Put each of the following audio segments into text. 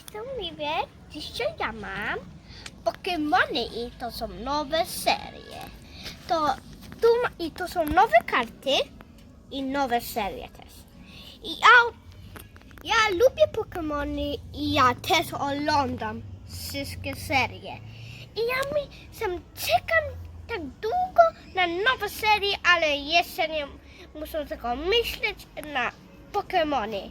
jestem Oliwier. Dzisiaj ja mam Pokemony i to są nowe serie. To, tu, ma- I to są nowe karty i nowe serie też. I ja, ja lubię Pokemony i ja też oglądam wszystkie serie. I ja mi, sam czekam tak długo na nowe serie, ale jeszcze nie muszę tylko myśleć na Pokemony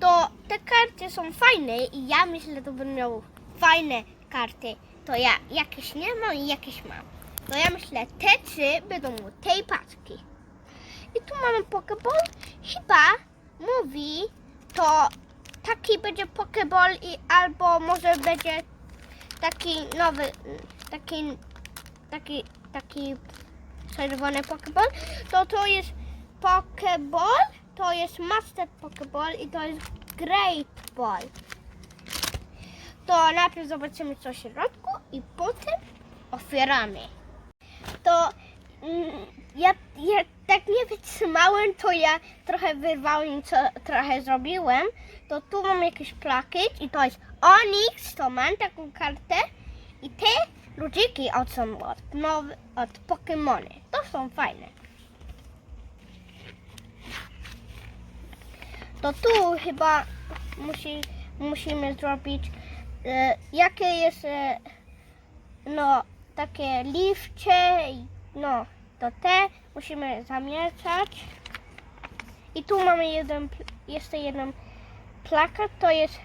to te karty są fajne i ja myślę, że to będą miały fajne karty. To ja jakieś nie mam i jakieś mam. To ja myślę, te trzy będą u tej paczki. I tu mamy Pokeball. Chyba mówi, to taki będzie Pokeball i albo może będzie taki nowy, taki, taki, taki czerwony Pokeball. To to jest Pokeball, to jest Master Pokeball i to jest Great Ball. To najpierw zobaczymy co w środku i potem otwieramy. To mm, ja, ja tak nie wytrzymałem, to ja trochę wyrwałem, co trochę zrobiłem. To tu mam jakiś plakiet i to jest Onyx, to mam taką kartę. I te ludziki od są od, od Pokemony. To są fajne. To tu chyba musi, musimy zrobić, e, jakie jest, e, no, takie liwcie, i, no, to te musimy zamieszać. I tu mamy jeden, jeszcze jeden plakat, to jest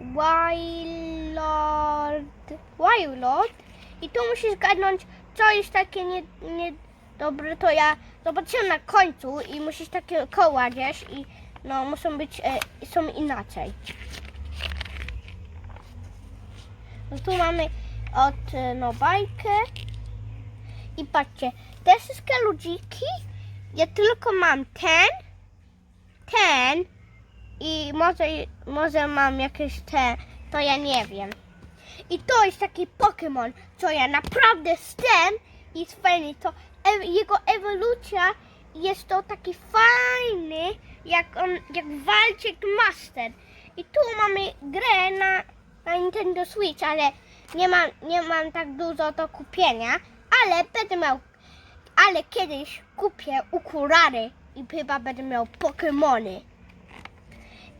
Wildlord, Wildlord. I tu musisz zgadnąć, co jest takie nie, niedobre, to ja zobaczyłem na końcu i musisz takie koła gdzieś i no muszą być, e, są inaczej. No tu mamy od e, no bajkę i patrzcie, te wszystkie ludziki, ja tylko mam ten, ten i może, może mam jakieś te, to ja nie wiem. I to jest taki Pokémon, co ja naprawdę chcę i jest fajny. To e, jego ewolucja jest to taki fajny, jak on, jak walczy Master. I tu mamy grę na, na Nintendo Switch, ale nie mam, nie mam tak dużo do kupienia, ale będę miał, ale kiedyś kupię ukurary i chyba będę miał Pokémony.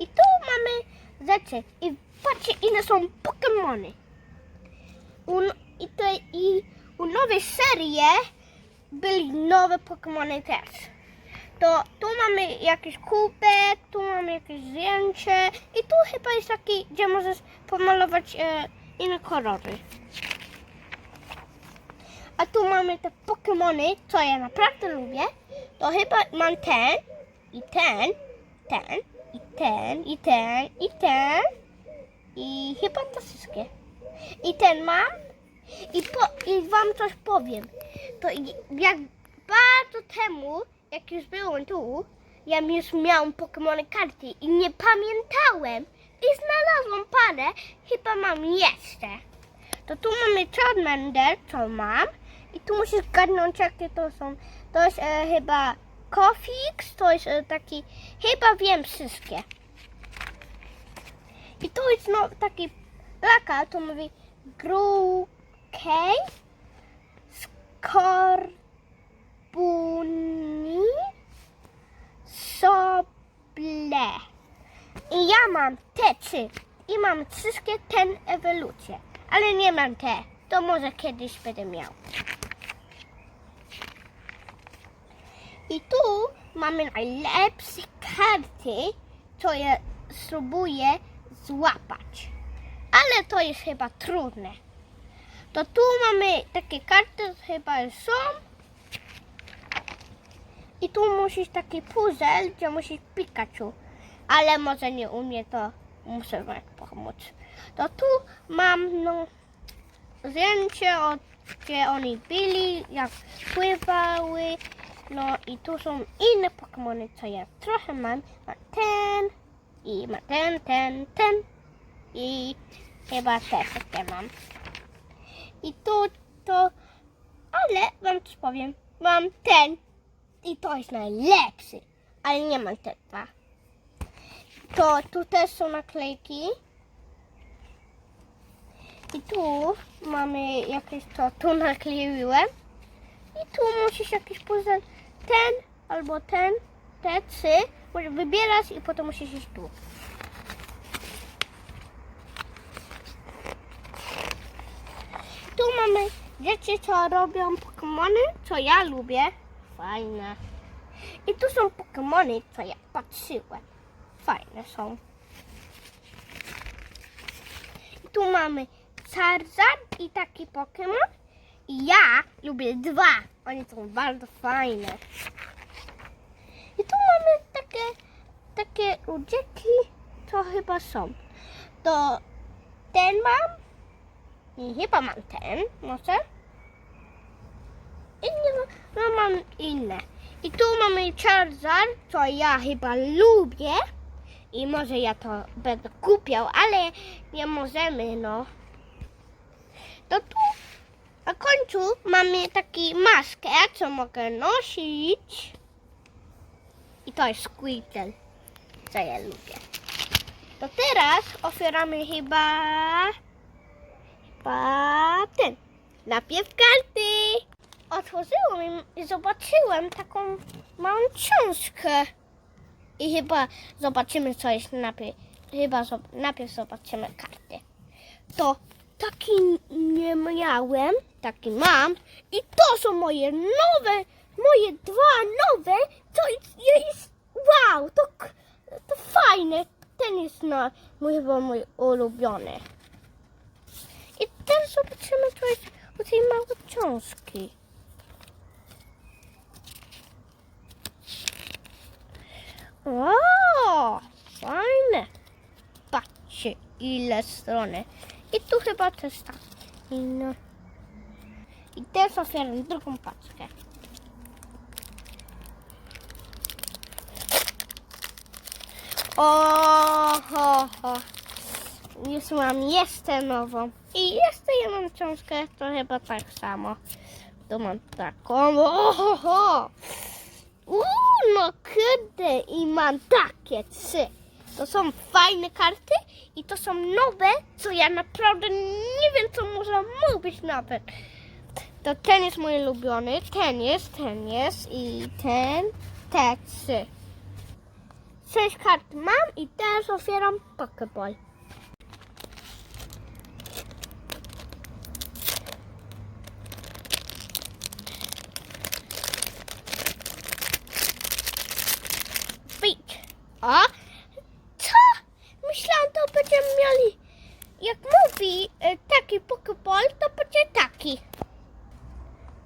I tu mamy rzeczy. I patrzcie, ile są Pokémony. I to i u nowej serii byli nowe Pokémony też. To tu mamy jakiś kubek, tu mamy jakieś zdjęcie i tu chyba jest taki, gdzie możesz pomalować e, inne kolory. A tu mamy te Pokémony, co ja naprawdę lubię. To chyba mam ten i ten, ten i ten i ten i ten i chyba to wszystkie. I ten mam i, po, i wam coś powiem. To jak bardzo temu, jak już byłem tu, ja już miałam Pokémony karty i nie pamiętałem. I znalazłam parę, chyba mam jeszcze. To tu mamy Charmander, co mam. I tu musisz zgadnąć, jakie to są. To jest e, chyba Kofix, to jest e, taki, chyba wiem wszystkie. I tu jest no, taki plakat, to mówi Grukej, Skorbuni, I ja mam te trzy. I mam wszystkie ten ewolucje. Ale nie mam te. To może kiedyś będę miał. I tu mamy najlepsze karty, co ja spróbuję złapać. Ale to jest chyba trudne. To tu mamy takie karty, chyba są. I tu musisz taki puzzle, gdzie musisz Pikachu. Ale może nie umie, to muszę wam pomóc. To tu mam no, zdjęcie, od, gdzie oni byli, jak pływały. No i tu są inne Pokémony, co ja trochę mam. Mam ten i mam ten, ten, ten i chyba te wszystkie mam. I tu to, ale wam coś powiem. Mam ten i to jest najlepszy, ale nie mam te dwa. To tu też są naklejki I tu mamy jakieś to, tu nakleiłem. I tu musisz jakiś puzzle, ten albo ten, te trzy, możesz wybierać i potem musisz iść tu. Tu mamy rzeczy, co robią Pokemony, co ja lubię. Fajne. I tu są Pokemony, co ja patrzyłem. Fajne są. I tu mamy Charizard i taki Pokémon. I ja lubię dwa. Oni są bardzo fajne. I tu mamy takie, takie ludziki, co chyba są. To ten mam. I chyba mam ten, może. I nie, no mam inne. I tu mamy Charizard, co ja chyba lubię. I może ja to będę kupiał, ale nie możemy, no. To tu na końcu mamy taki maskę, co mogę nosić. I to jest Squirtle, co ja lubię. To teraz otwieramy chyba... Chyba ten. Najpierw karty. Otworzyłem i zobaczyłem taką małą książkę. I chyba zobaczymy, co jest najpierw. Chyba zob- najpierw zobaczymy karty. To taki nie miałem, taki mam. I to są moje nowe, moje dwa nowe. To jest, wow, to, to fajne. Ten jest na, chyba mój ulubiony. I teraz zobaczymy, co jest u tej małej książki. O, fajne. Patrzcie, ile strony. I tu chyba też tak. I, no. I teraz otwieram drugą paczkę. O, ho. Już mam jeszcze nową. I jeszcze jedną książkę, to chyba tak samo. Tu mam taką. O, ho, ho. Uuu, no i mam takie trzy. To są fajne karty i to są nowe, co ja naprawdę nie wiem, co można mówić nawet. To ten jest mój ulubiony, ten jest, ten jest i ten, te trzy. Sześć kart mam i teraz otwieram Pokéball. Beach. O, co? Myślałam, to będziemy mieli, jak mówi e, taki Pokéball, to będzie taki.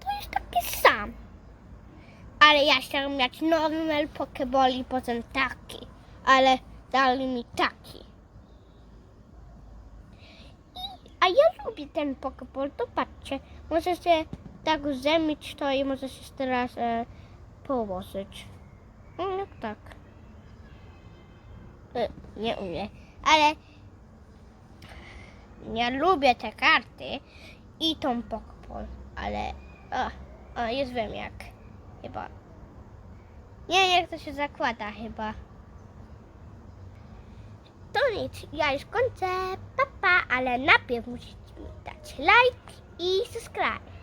To jest taki sam. Ale ja chciałam mieć normal Pokéball i potem taki. Ale dali mi taki. I, a ja lubię ten Pokéball, to patrzcie. Może się tak zemić to i może się teraz e, położyć. No tak. E, Nie umiem. Ale nie lubię te karty i tą Pokéball, ale o, o, już wiem jak. Chyba. Nie jak to się zakłada chyba. To nic, ja już kończę. Papa, ale najpierw musicie mi dać like i subscribe.